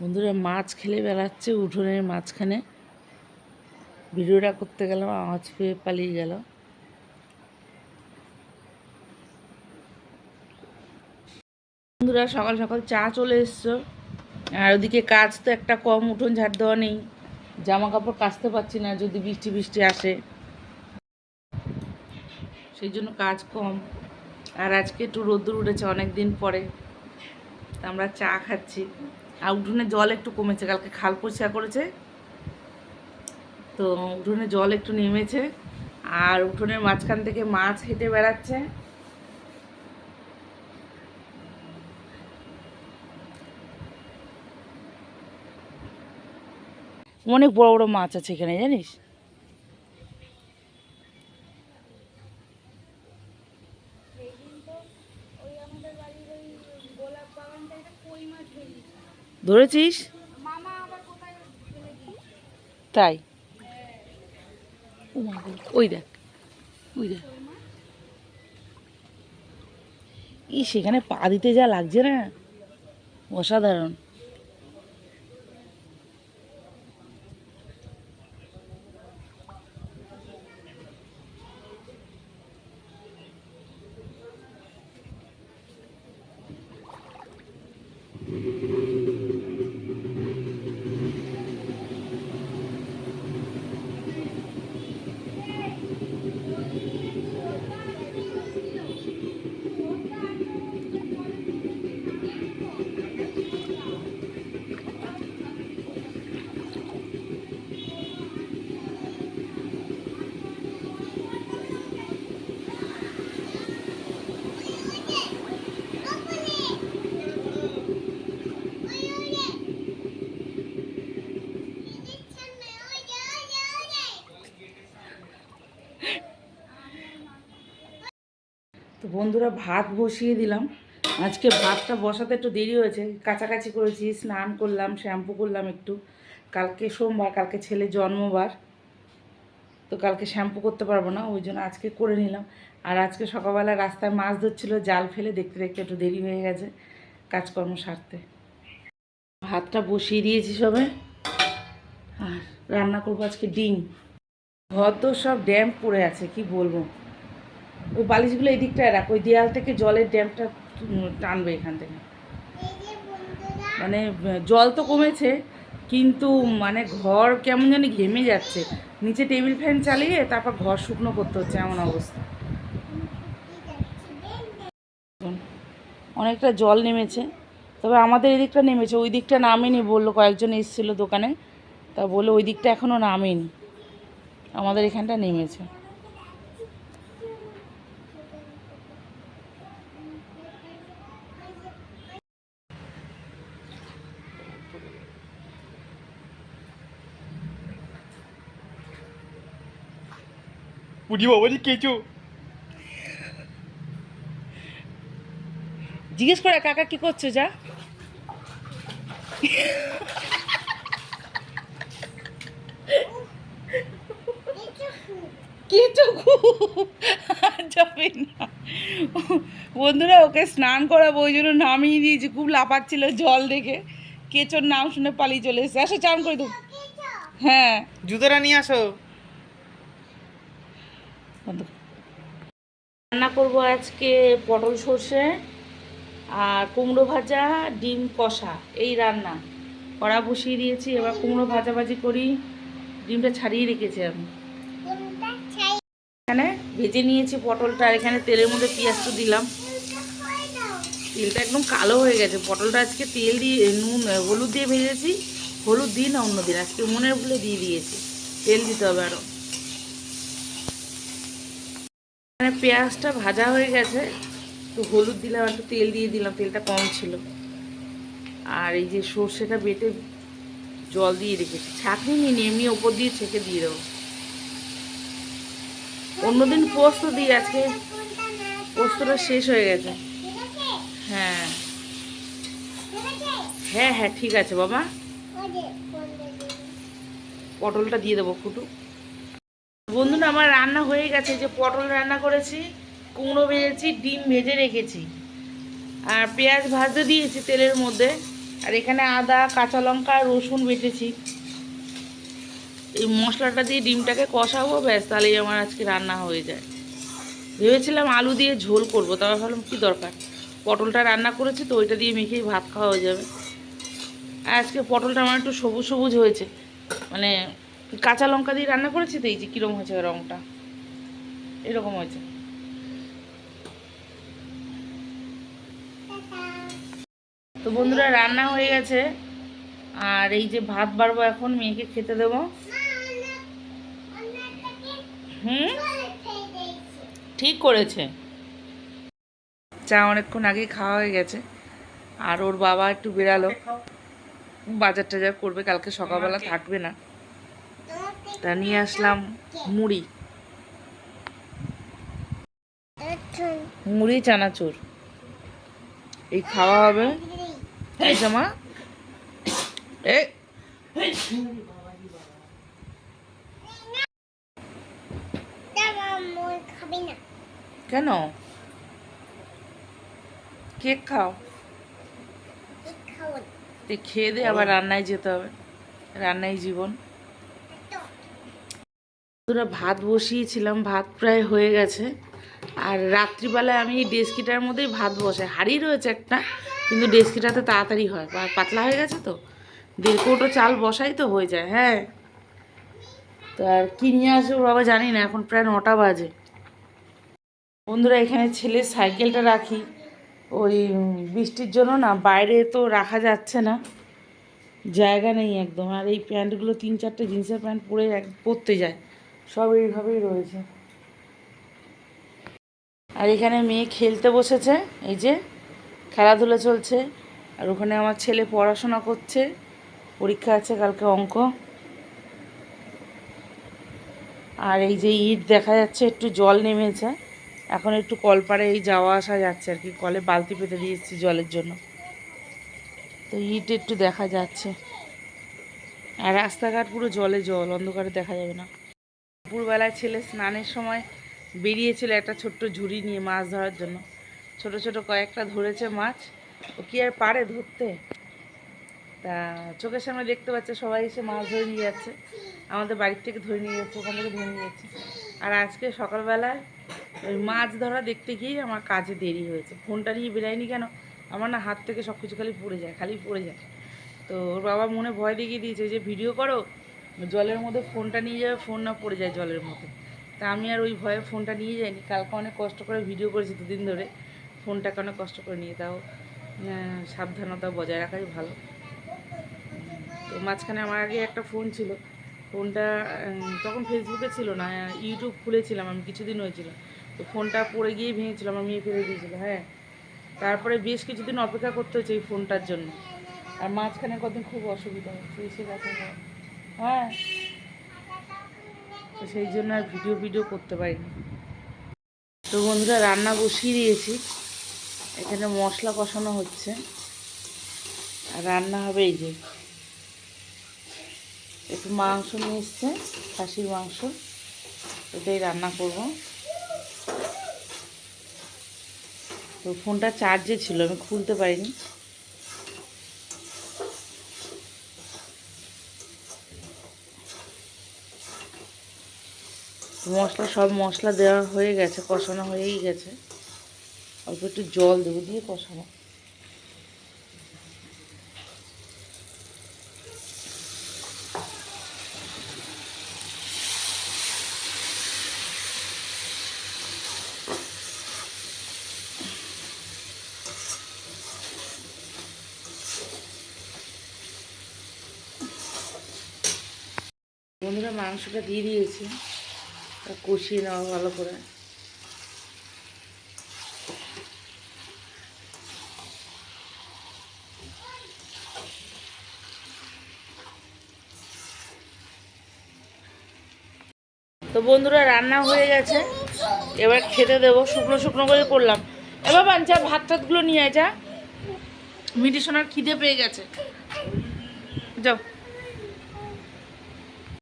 বন্ধুরা, মাছ খেলে বেড়াচ্ছে উঠোনের মাঝখানে। ভিডিওটা করতে গেলাম, আওয়াজ পেয়ে পালিয়ে গেল। বন্ধুরা, সকাল সকাল চা চলে এসছো। আর ওদিকে কাজ তো একটা কম, উঠোন ঝাড় দেওয়া নেই। জামা কাপড় কাচতে পারছি না, যদি বৃষ্টি বৃষ্টি আসে। সেই জন্য কাজ কম। আর আজকে একটু রোদ্দুর উঠেছে অনেক দিন পরে আমরা চা খাচ্ছি। আর উঠোনে জল একটু কমেছে, কালকে খাল পরিষ্কার করেছে। তো উঠোনে জল একটু নেমেছে, আর উঠোনের মাঝখান থেকে মাছ হেঁটে বেড়াচ্ছে। অনেক বড় বড় মাছ আছে এখানে, জানিস? ধরেছিস? তাই? ওই দেখ ওই দেখ। ই সেখানে পা দিতে যা লাগছে না। অসাধারণ। বন্ধুরা ভাত বসিয়ে দিলাম। আজকে ভাতটা বসাতে একটু দেরি হয়েছে। কাছাকাছি করেছি, স্নান করলাম, শ্যাম্পু করলাম একটু। কালকে সোমবার, কালকে ছেলে জন্মবার। তো কালকে শ্যাম্পু করতে পারব না, ওই জন্য আজকে করে নিলাম। আর আজকে সকালবেলা রাস্তায় মাছ ধরছিল, জাল ফেলে দেখতে দেখতে একটু দেরি হয়ে গেছে কাজকর্ম সারতে। ভাতটা বসিয়ে দিয়েছি সবে। আর রান্না করব আজকে ডিম। ঘর তো সব ড্যাম পড়ে আছে, কি বলব? ওই বালিশগুলো এই দিকটায় রাখ, ওই দেয়াল থেকে জলের ড্যামটা টানবে এখান থেকে। মানে জল তো কমেছে, কিন্তু মানে ঘর কেমন জানি ঘেমে যাচ্ছে। নিচে টেবিল ফ্যান চালিয়ে তারপর ঘর শুকনো করতে হচ্ছে, এমন অবস্থা। অনেকটা জল নেমেছে, তবে আমাদের এই দিকটা নেমেছে। ওই দিকটা নামেনি, বলল কয়েকজন এসেছিল দোকানে। তা বলল ওই দিকটা এখনও নামেনি। আমাদের এখানটা নেমেছে। বুড়ি বাবা যে কেঁচো জিজ্ঞেস করে কাকা কি করছ যা? কিছু যাবে না। বন্ধুরা ওকে স্নান করাবো ওই জন্য নামিয়ে দিয়েছি। খুব লাফাচ্ছিল জল দেখে। কেচোর নাম শুনে পালিয়ে চলে এসেছে। আসো চান করে দেবো। হ্যাঁ। জুতোটা নিয়ে আসো। রান্না করব আজকে পটল সর্ষে আর কুমড়ো ভাজা, ডিম কষা, এই রান্না। কড়া বসিয়ে দিয়েছি, এবার কুমড়ো ভাজাভাজি করি। ডিমটা ছাড়িয়ে রেখেছি আমি। এখানে ভেজে নিয়েছি পটলটা এখানে তেলের মধ্যে পেঁয়াজটা দিলাম। তেলটা একদম কালো হয়ে গেছে। পটলটা আজকে তেল দিয়ে, নুন হলুদ দিয়ে ভেজেছি। হলুদ দিই না, অন্য দিন। আজকে মনের ভুলে দিয়ে দিয়েছি। তেল দিতে হবে আরও মানে পেঁয়াজটা ভাজা হয়ে গেছে। তো হলুদ দিলাম, একটু তেল দিয়ে দিলাম, তেলটা কম ছিল। আর এই যে সর্ষেটা বেটে জল দিয়ে রেখেছি। ছাঁকনি নিয়ে এমনি ওপর দিয়ে ছেঁকে দিয়ে দেবো। অন্যদিন পোস্ত দিই, আজকে পোস্তটা শেষ হয়ে গেছে। হ্যাঁ। হ্যাঁ হ্যাঁ ঠিক আছে বাবা। পটলটা দিয়ে দেবো ফুটু বন্ধুরা, আমার রান্না হয়ে গেছে। যে পটল রান্না করেছি, কুমড়ো ভেজেছি, ডিম ভেজে রেখেছি। আর পেঁয়াজ ভাজতে দিয়েছি তেলের মধ্যে। আর এখানে আদা, কাঁচা লঙ্কা, রসুন বেটেছি। এই মশলাটা দিয়ে ডিমটাকে কষাবো, ব্যাস, তাহলেই আমার আজকে রান্না হয়ে যায়। ভেবেছিলাম আলু দিয়ে ঝোল করব তবে ভাবলাম কী দরকার? পটলটা রান্না করেছি তো, ওইটা দিয়ে মেখেই ভাত খাওয়া হয়ে যাবে। আর আজকে পটলটা আমার একটু সবুজ সবুজ হয়েছে। মানে কাঁচা লঙ্কা দিয়ে রান্না করেছি তো এই যে কীরকম হয়েছে রঙটা এরকম হয়েছে। তো বন্ধুরা রান্না হয়ে গেছে। আর এই যে ভাত বাড়বো এখন মেয়েকে খেতে দেবো। হুম? ঠিক করেছে। চা অনেকক্ষণ আগেই খাওয়া হয়ে গেছে। আর ওর বাবা একটু বেরালো। বাজার টাজার করবে কালকে সকালবেলা থাকবে না। তা নিয়ে আসলাম মুড়ি। মুড়ি চানাচুর। এই খাওয়া হবে। এই জামা কেন? কেক খাও। খেয়ে দিয়ে আবার রান্নায় যেতে হবে। রান্নাই জীবন। দুরা ভাত বসিয়েছিলাম, ভাত প্রায় হয়ে গেছে। আর রাত্রিবেলায় আমি ডেস্কিটার মধ্যেই ভাত বসাই। হাড়ি রয়েছে একটা, কিন্তু ডেস্কিটাতে তাড়াতাড়ি হয়। বা- পাতলা হয়ে গেছে তো? দেড় কৌটো চাল বসাই তো হয়ে যায় হ্যাঁ। তো আর কি নিয়ে আসব বাবা জানি না, এখন প্রায় নটা বাজে। বন্ধুরা, এখানে ছেলের সাইকেলটা রাখি। ওই বৃষ্টির জন্য না, বাইরে তো রাখা যাচ্ছে না। জায়গা নেই একদম। আর এই প্যান্টগুলো, তিন চারটে জিন্সের প্যান্ট পরে এক, পরতে যায়। সব এইভাবেই রয়েছে। আর এখানে মেয়ে খেলতে বসেছে, এই যে খেলাধুলা চলছে, আর ওখানে আমার ছেলে পড়াশোনা করছে, পরীক্ষা আছে কালকে অঙ্ক। আর এই যে ইট দেখা যাচ্ছে, একটু জল নেমেছে, এখন একটু কলপাড়ে এই যাওয়া আসা যাচ্ছে আর কি, কলে বালতি পেতে দিয়েছি জলের জন্য। তো ইট একটু দেখা যাচ্ছে। আর রাস্তাঘাট পুরো জলে জল, অন্ধকারে দেখা যাবে না। দুপুরবেলায় ছেলে স্নানের সময় বেরিয়েছিল একটা ছোট্ট ঝুড়ি নিয়ে মাছ ধরার জন্য। ছোট ছোট কয়েকটা ধরেছে মাছ। ও কি আর পারে ধরতে? তা চোখের সামনে দেখতে পাচ্ছে সবাই এসে মাছ ধরে নিয়ে যাচ্ছে। আমাদের বাড়ির থেকে ধরে নিয়ে যাচ্ছে, ওখান থেকে ধরে নিয়ে যাচ্ছে। আর আজকে সকালবেলায় ওই মাছ ধরা দেখতে গিয়েই আমার কাজে দেরি হয়েছে। ফোনটা নিয়ে বেরায়নি কেন? আমার না হাত থেকে সব কিছু খালি পড়ে যায়, খালি পড়ে যায়। তো ওর বাবা মনে ভয় দেখিয়ে দিয়েছে যে, ভিডিও করো জলের মধ্যে ফোনটা নিয়ে যাবে, ফোন না পড়ে যায় জলের মধ্যে। তা আমি আর ওই ভয়ে ফোনটা নিয়ে যাইনি। কালকে অনেক কষ্ট করে ভিডিও করেছি দুদিন ধরে। ফোনটাকে অনেক কষ্ট করে নিয়ে, তাও সাবধানতা বজায় রাখাই ভালো। তো মাঝখানে আমার আগে একটা ফোন ছিল। ফোনটা তখন ফেসবুকে ছিল না ইউটিউব খুলেছিলাম আমি, কিছুদিন হয়েছিল। তো ফোনটা পড়ে গিয়ে ভেঙেছিল আমার মেয়ে ফেলে দিয়েছিল হ্যাঁ। তারপরে বেশ কিছুদিন অপেক্ষা করতে হয়েছে এই ফোনটার জন্য। আর মাঝখানে কদিন খুব অসুবিধা হচ্ছে এসে গেছে হ্যাঁ। তো সেই জন্য আর ভিডিও ভিডিও করতে পারিনি। তো বন্ধুরা, রান্না বসিয়ে দিয়েছি। এখানে মশলা কষানো হচ্ছে। আর রান্না হবে এই যে, একটু মাংস নিয়ে এসছে, খাসির মাংস। এটাই রান্না করব। তো ফোনটা চার্জে ছিল, আমি খুলতে পারিনি। মশলা, সব মশলা দেওয়া হয়ে গেছে, কষানো হয়েই গেছে। অল্প একটু জল দেবো, দিয়ে কষানো বন্ধুরা, মাংসটা দিয়ে দিয়েছি। কষিয়ে নেওয়া ভালো করে। তো বন্ধুরা, রান্না হয়ে গেছে। এবার খেতে দেবো। শুকনো শুকনো করে করলাম। এবার বাঞ্চা ভাত টাতগুলো নিয়ে যা। মিটি সোনার খিদে পেয়ে গেছে। যাও।